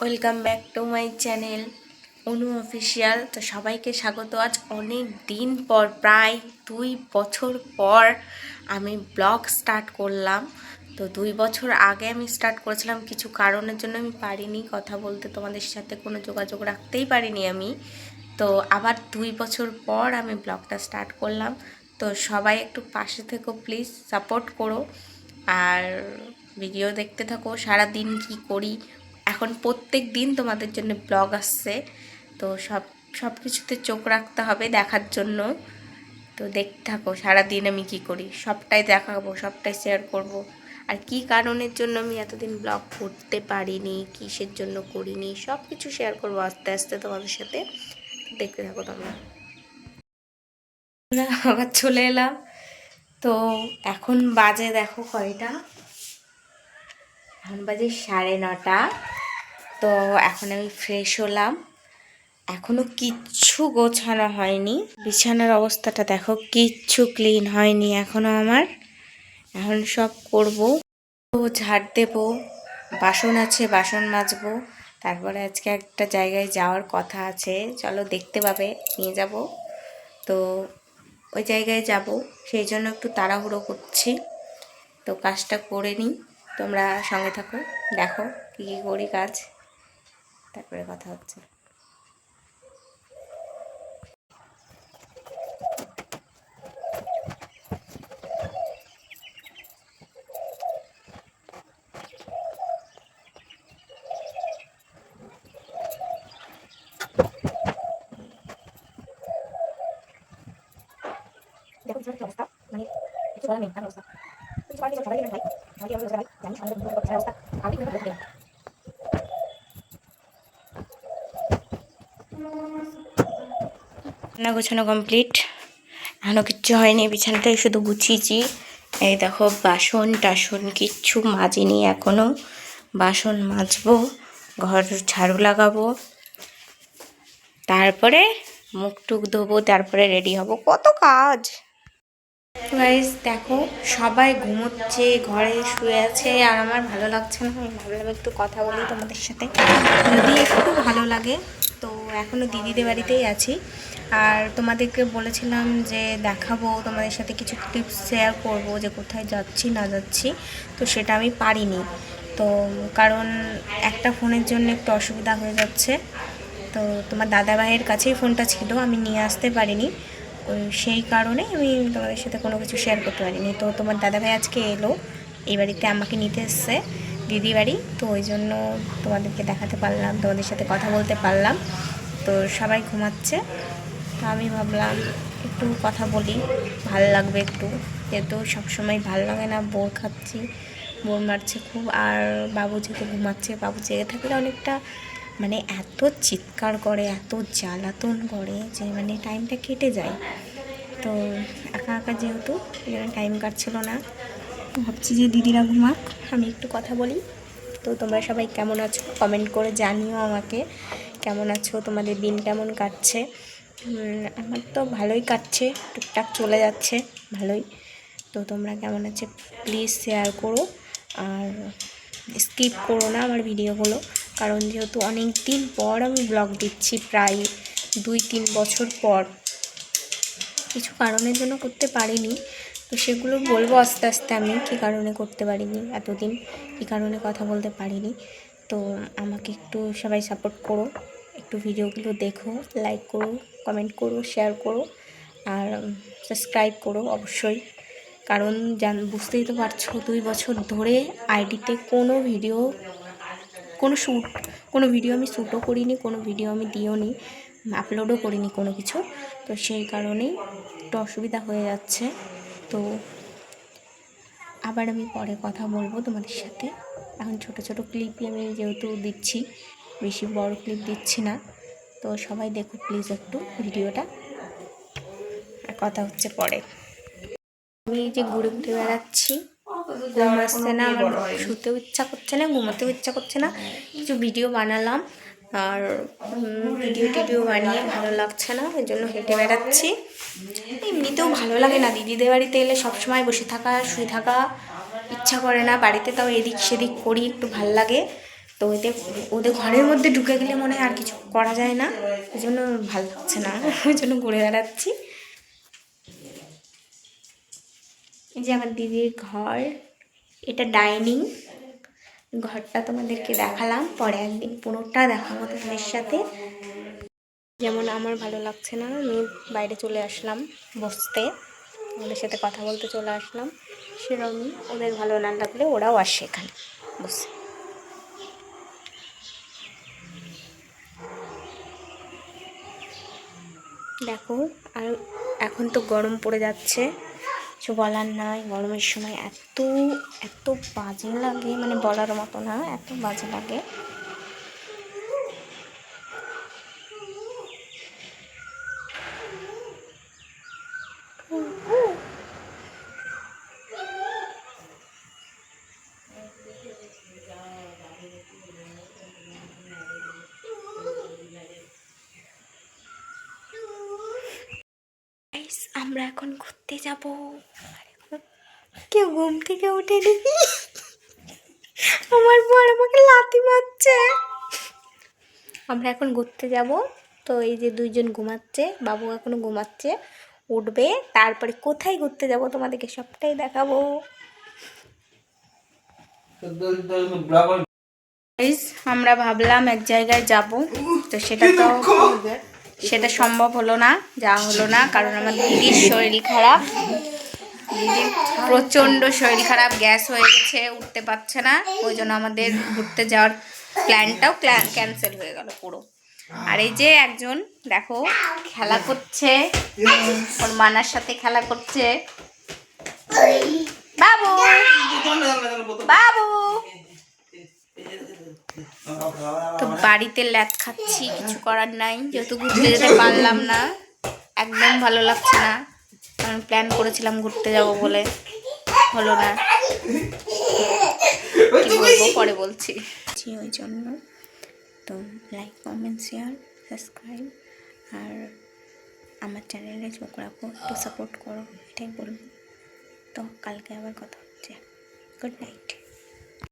Welcome back to my channel Anu official তো সবাইকে স্বাগত। আজ অনেক দিন পর, প্রায় দুই বছর পর আমি ব্লগ স্টার্ট করলাম। তো দুই বছর আগে আমি স্টার্ট করেছিলাম, কিছু কারণের জন্য আমি পারিনি। কথা বলতে তোমাদের সাথে কোনো যোগাযোগ রাখতেই পারিনি আমি। তো আবার দুই বছর পর আমি ব্লগটা স্টার্ট করলাম। তো সবাই একটু পাশে থেকো প্লিজ সাপোর্ট করো। আর ভিডিও দেখতে থাকো সারা দিন কি করি এখন প্রত্যেক দিন তোমাদের জন্য ব্লগ আসছে। তো সব সব কিছুতে চোখ রাখতে হবে দেখার জন্য। তো দেখতে থাকো, সারাদিন আমি কি করি? সবটাই দেখাবো, সবটাই শেয়ার করব। আর কি কারণের জন্য আমি এতদিন ব্লগ করতে পারিনি, কিসের জন্য করিনি সব কিছু শেয়ার করব আস্তে আস্তে তোমাদের সাথে। দেখতে থাকো তোমরা আবার চলে এলাম। তো এখন বাজে দেখো কয়টা? এখন বাজে সাড়ে নটা। তো এখন আমি ফ্রেশ হলাম। এখনও কিচ্ছু গোছানো হয়নি। বিছানার অবস্থাটা দেখো, কিচ্ছু ক্লিন হয়নি এখনও আমার। এখন সব করব। তো ঝাড় দেবো, বাসন আছে, বাসন মাজবো। তারপরে আজকে একটা জায়গায় যাওয়ার কথা আছে। চলো দেখতে পাবে, নিয়ে যাব। তো ওই জায়গায় যাব, সেই জন্য একটু তাড়াহুড়ো করছি। তো কাজটা করে নিই। তোমরা সঙ্গে থাকো, দেখো কী কী করি কাজ। তারপরে কথা হচ্ছে। দেখো পিছনে অবস্থা? মানে কিছু বলার নেই অবস্থা। কিছু করার নেই সবাই ভাই? ভাই আমাদের ভাই জানি আমাদের অবস্থা। আমি কিন্তু ভালো রান্না গোছানো কমপ্লিট এখনও কিচ্ছু হয়নি বিছানাটাই শুধু গুছিয়েছি। এই দেখো, বাসন টাসন কিচ্ছু মাজিনি এখনও বাসন মাজবো, ঘর ঝাড়ু লাগাবো। তারপরে মুখ টুক ধোবো, তারপরে রেডি হব। কত কাজ! দেখো, সবাই ঘুমোচ্ছে, ঘরে শুয়ে আছে, আর আমার ভালো লাগছে না। আমি ভাবলাম একটু কথা বলি তোমাদের সাথে। যদি একটু ভালো লাগে তো এখনও দিদিদের বাড়িতেই আছি। আর তোমাদেরকে বলেছিলাম যে দেখাবো, তোমাদের সাথে কিছু টিপস শেয়ার করব যে কোথায় যাচ্ছি, না যাচ্ছি। তো সেটা আমি পারিনি। তো কারণ একটা ফোনের জন্য একটু অসুবিধা হয়ে যাচ্ছে। তো তোমার দাদা ভাইয়ের কাছেই ফোনটা ছিল, আমি নিয়ে আসতে পারিনি। সেই কারণে আমি তোমাদের সাথে কোনো কিছু শেয়ার করতে পারিনি। তো তোমার দাদা ভাই আজকে এলো, এই বাড়িতে আমাকে নিতে এসছে। দিদি বাড়ি তো ওই জন্য তোমাদেরকে দেখাতে পারলাম, তোমাদের সাথে কথা বলতে পারলাম। তো সবাই ঘুমাচ্ছে, তো আমি ভাবলাম একটু কথা বলি, ভালো লাগবে একটু। যেহেতু সবসময় ভালো লাগে না, বোর খাচ্ছি, বোর মারছে খুব, আর বাবু যেহেতু ঘুমাচ্ছে, বাবু জেগে থাকলে অনেকটা মানে এত চিৎকার করে, এত জ্বালাতন করে যে মানে টাইমটা কেটে যায়। তো একা একা যেহেতু টাইম কাটছিল না। ভাবছি যে দিদিরা ঘুমাক। আমি একটু কথা বলি। তো তোমরা সবাই কেমন আছো? কমেন্ট করে জানিও আমাকে কেমন আছো? তোমাদের দিন কেমন কাটছে? আমার তো ভালোই কাটছে, টুকটাক চলে যাচ্ছে, ভালোই। তো তোমরা কেমন আছে? প্লিজ শেয়ার করো আর স্কিপ করো না আমার ভিডিওগুলো। কারণ যেহেতু অনেক দিন পর আমি ব্লগ দিচ্ছি, প্রায় দুই তিন বছর পর। কিছু কারণের জন্য করতে পারিনি। তো সেগুলো বলব আস্তে আস্তে আমি, কী কারণে করতে পারিনি, এতদিন কী কারণে কথা বলতে পারিনি। তো আমাকে একটু সবাই সাপোর্ট করো, একটু ভিডিওগুলো দেখো লাইক করো কমেন্ট করো শেয়ার করো, আর সাবস্ক্রাইব করো অবশ্যই। কারণ জান, বুঝতেই তো পারছ, দুই বছর ধরে আইডিতে কোনো ভিডিও কোনো শ্যুট কোনো ভিডিও আমি শ্যুটও করিনি, কোনো ভিডিও আমি দিও নি আপলোডও করিনি কোনো কিছু। তো সেই কারণেই একটু অসুবিধা হয়ে যাচ্ছে। তো আবার আমি পরে কথা বলব তোমাদের সাথে। এখন ছোট ছোট ক্লিপই আমি যেহেতু দিচ্ছি, বেশি বড় ক্লিপ দিচ্ছি না, তো সবাই দেখো প্লিজ একটু ভিডিওটা। আর কথা হচ্ছে পরে। আমি যে ঘুরে ঘুরে বেড়াচ্ছি, ঘুম আসছে না শুতেও ইচ্ছা করছে না, ঘুমোতেও ইচ্ছা করছে না, কিছু ভিডিও বানালাম, আর ভিডিও টিডিও বানিয়ে ভালো লাগছে না, ওই জন্য হেঁটে বেড়াচ্ছি। এমনিতেও ভালো লাগে না। দিদিদের বাড়িতে এলে সবসময় বসে থাকা, শুয়ে থাকা ইচ্ছা করে না। বাড়িতে তাও এদিক সেদিক করি, একটু ভালো লাগে। তো ওদের ওদের ঘরের মধ্যে ঢুকে গেলে মনে হয় আর কিছু করা যায় না। ওই জন্য ভালো লাগছে না। ওই জন্য ঘুরে বেড়াচ্ছি। এই যে আমার দিদির ঘর, এটা ডাইনিং। ঘরটা তোমাদেরকে দেখালাম। পরে একদিন পুরোটা দেখাবো তোমাদের সাথে। যেমন আমার ভালো লাগছে না, আমি বাইরে চলে আসলাম বসতে। ওদের সাথে কথা বলতে চলে আসলাম। সেরকমই ওদের ভালো না লাগলে ওরাও আসে এখানে বসে। দেখো, আর এখন তো গরম পড়ে যাচ্ছে। কিছু বলার নাই, গরমের সময় এত এত বাজে লাগে মানে বলার মতো না, এত বাজে লাগে। Guys, আমরা এখন ঘুরতে যাব। কেউ ঘুম থেকে উঠেনি আমার বর আমাকে লাথি মারছে। আমরা এখন ঘুরতে যাব। তো এই যে দুইজন ঘুমাচ্ছে বাবু এখনও ঘুমাচ্ছে উঠবে। তারপরে কোথায় ঘুরতে যাব তোমাদেরকে সবটাই দেখাবো। আমরা ভাবলাম এক জায়গায় যাব। তো সেটা তো সেটা সম্ভব হলো না, যা হলো না, কারণ আমার দিদির শরীর খারাপ। দিদির প্রচণ্ড শরীর খারাপ, গ্যাস হয়ে গেছে, উঠতে পারছে না। ওই জন্য আমাদের ঘুরতে যাওয়ার প্ল্যানটাও ক্যান্সেল হয়ে গেল পুরো। আর এই যে একজন, দেখো, খেলা করছে। ওর মানার সাথে খেলা করছে। বাবু! বাবু! তো বাড়িতে ল্যাদ খাচ্ছি, কিছু করার নাই, যেহেতু ঘুরতে যেতে পারলাম না, একদম ভালো লাগছে না। কারণ প্ল্যান করেছিলাম ঘুরতে যাব বলে, হলো না। বলব, পরে বলছি। ওই জন্য। তো লাইক কমেন্ট শেয়ার সাবস্ক্রাইব আর আমার চ্যানেলে চোখ রাখো, একটু সাপোর্ট করো, এটাই বলব। তো কালকে আবার কথা হচ্ছে। Good night